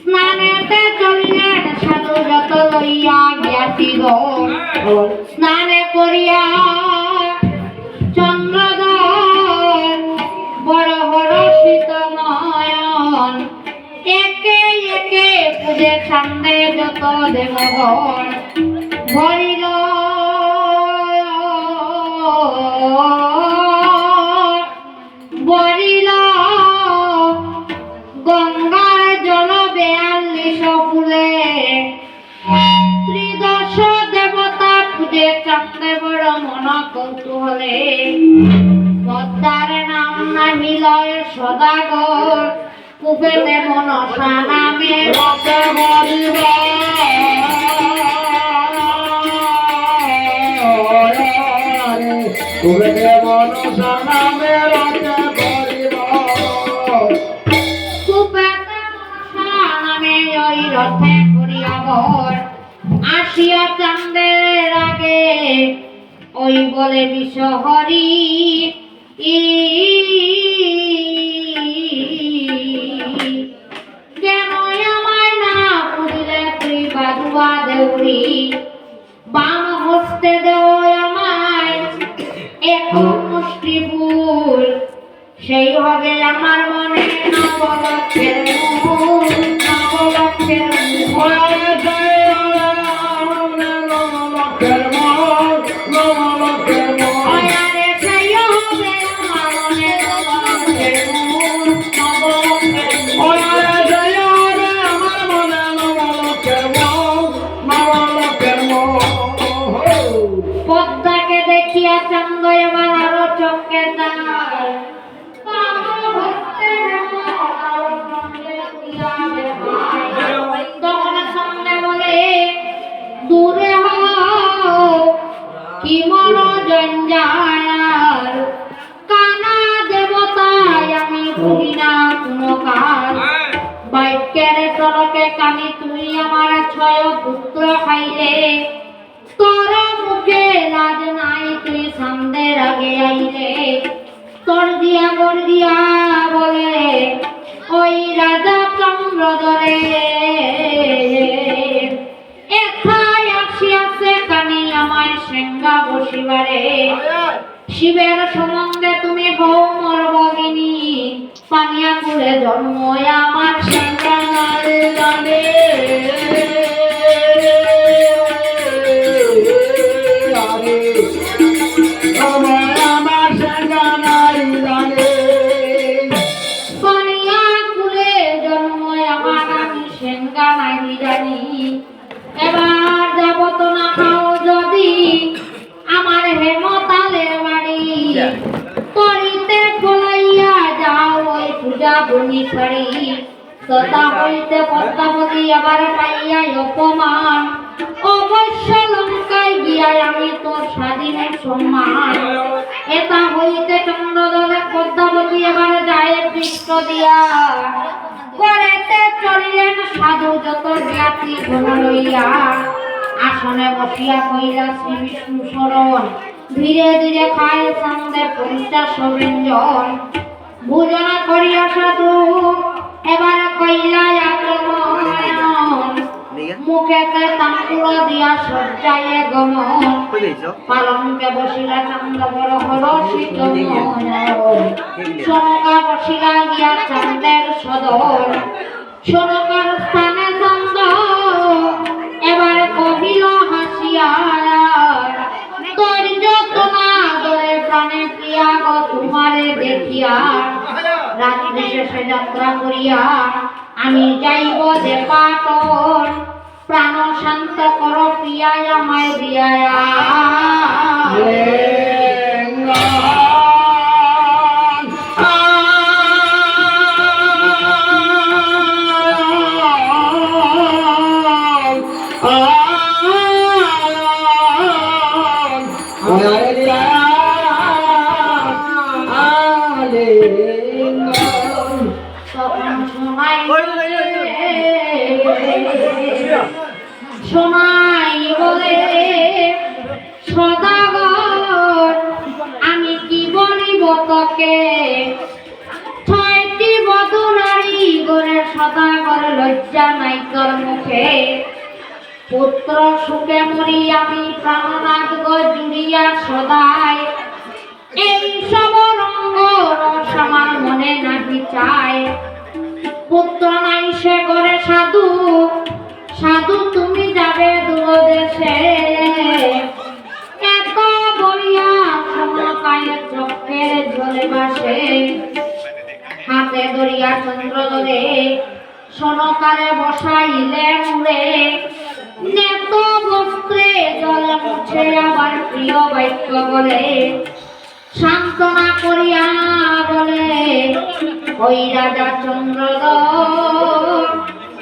স্নানেতে চলিলেন সাধু যত লইয়া জ্ঞাতি স্নানে করিয়া চন্দ্রদল বড় হরষিত নয়ন একে একে পূজে সামনে যত দেবগণ ভরিল। ফুলে ত্রিদশ দেবতা পূজে চন্দ্রে বড় মন কৌতূহলে। পদ্মার নাম নামিলয় সদাগর। কুপেতে মনসা নামে রতে হরিব কুপেতে ওই রথে করিয়া বর আসিয়া চান্দের আগে ওই বলে বিষহরি কেন আমায় না পুরিলে তুই বাদুয়া দেউরি, বাম হস্তে দেও আমায় এক মুষ্টি ফুল সেই হবে আমার মনে নবলক্ষের মূল কি কানা দেবতায় আমি করি না কোনো কাজ বাক্যের তরকে কানি তুই আমার ছয় পুত্র খাইলে। তোর মুখে লাজ নাই তুই সামনের আগে আইলে। তোর দিয়া দিয়া বলে ওই রাজা চন্দ্র ধরে সেঙ্গা বসিবারে। শিবের সম্বন্ধে তুমি হও মোর ভগিনী। পানিয়া করে জন্ম আমার সেঙ্গা লইয়া আসনে বসিয়া কইলা শ্রী বিষ্ণু শরণ। ধীরে ধীরে খায় সঙ্গে পঞ্চাশ ব্যঞ্জন ভোজন করিয়া সাধু এবার কইলা আক্রমণ মুখেতে তাম্পুর দিয়া সজ্জায়ে গমন। পালনকে বসিলা চন্দ্র বড় হরষিত মন সনকা বসিলা গিয়া সদর সনকার স্থানে এবার কহিল হাসিয়া তোর যত না প্রাণে প্রিয়া গো তোমারে দেখিয়া। রাত্রি শেষে যাত্রা করিয়া আমি যাইব যে পাটন প্রাণ শান্ত কর প্রিয়ায় আমায় দিয়ায়া সদাগর আমি কি বলিব তোকে ছয়টি সদা করে লজ্জা নাই তোর মুখে। পুত্র সুখে মরি আমি প্রাণনাথ জুড়িয়া সদায় এই সব রঙ্গ রস আমার মনে নাহি চায় পুত্র নাই সে করে সাধু। সাধু তুমি যাবে দূরদেশে। সমকায়ে চক্রের জলে বাসে হাতে দরিয়া চন্দ্র ধরে সনকারে বসাইলে মুড়ে নেত বস্ত্রে জল মুছে আবার প্রিয় বাক্য বলে সান্ত্বনা করিয়া বলে ওই রাজা চন্দ্র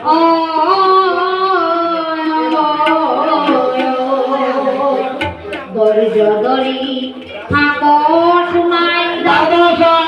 ও ধৈর্য ধরি থাকো শোনাই দাদা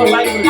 প্রাণনাথ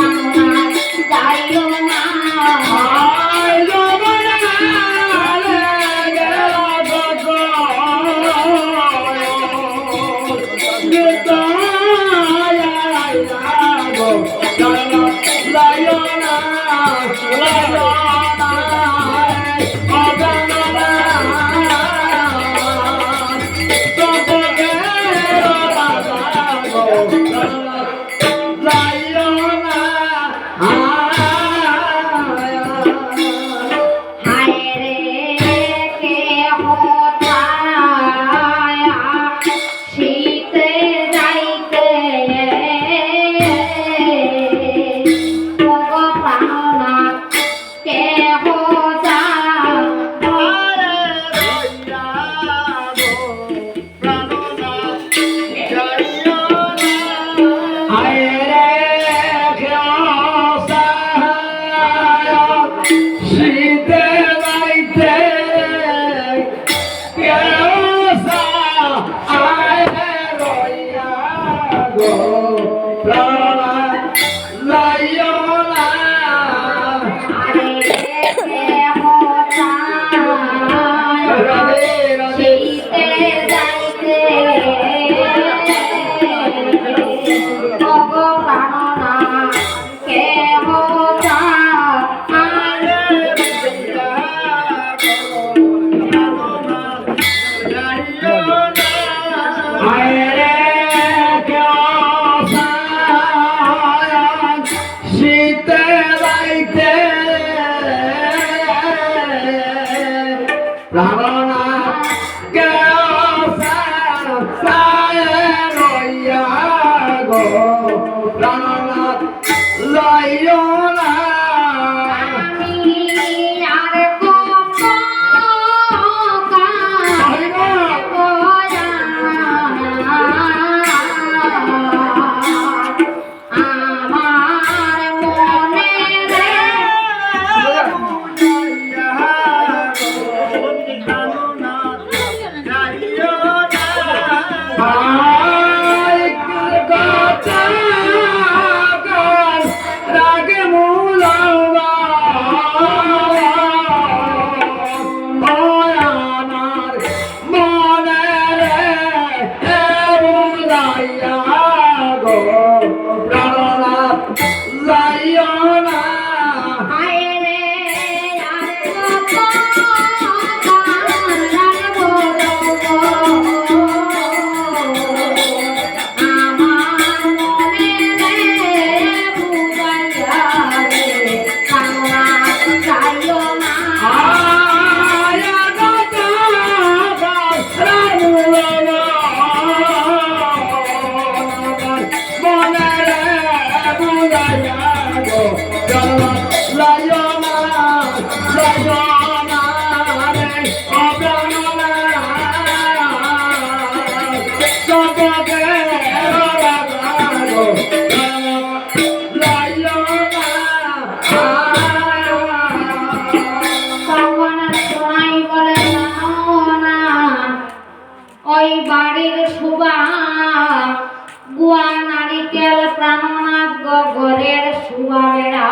গুয়া নারিকেল প্রাণনাথ গগরের সুবা বেড়া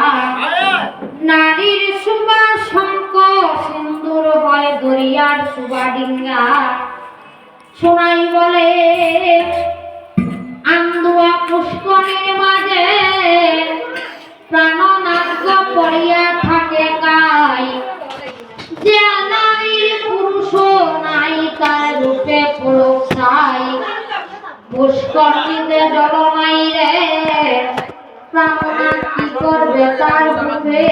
নারীর সুবা শঙ্ক সিন্দুর হয় দরিয়ার সুবা ডিঙ্গা। সোনাই বলে, আন্দুয়া পুষ্করের মাঝে প্রাণনাথ পড়িয়া থাকে কাই যে নারীর পুরুষ নাই, তার রূপে পুরুষ নাই পুষ্করিতে জল নাই রে। প্রাণনাথ কি করবে তার রূপে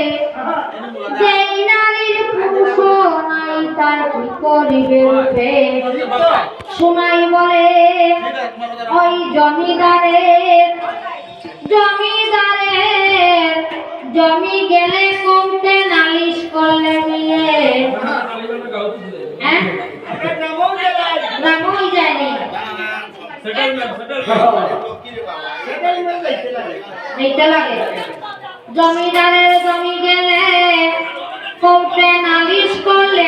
যেই নারীর পুরুষ নাই তার কি করিবে রূপে? শোনাই বলে ওই জমিদারের জমিদারের জমি গেলে কমতে নালিশ করলে মিলে হ্যাঁ জানি জমিদারের জমি গেলে কোর্টে নালিশ করলে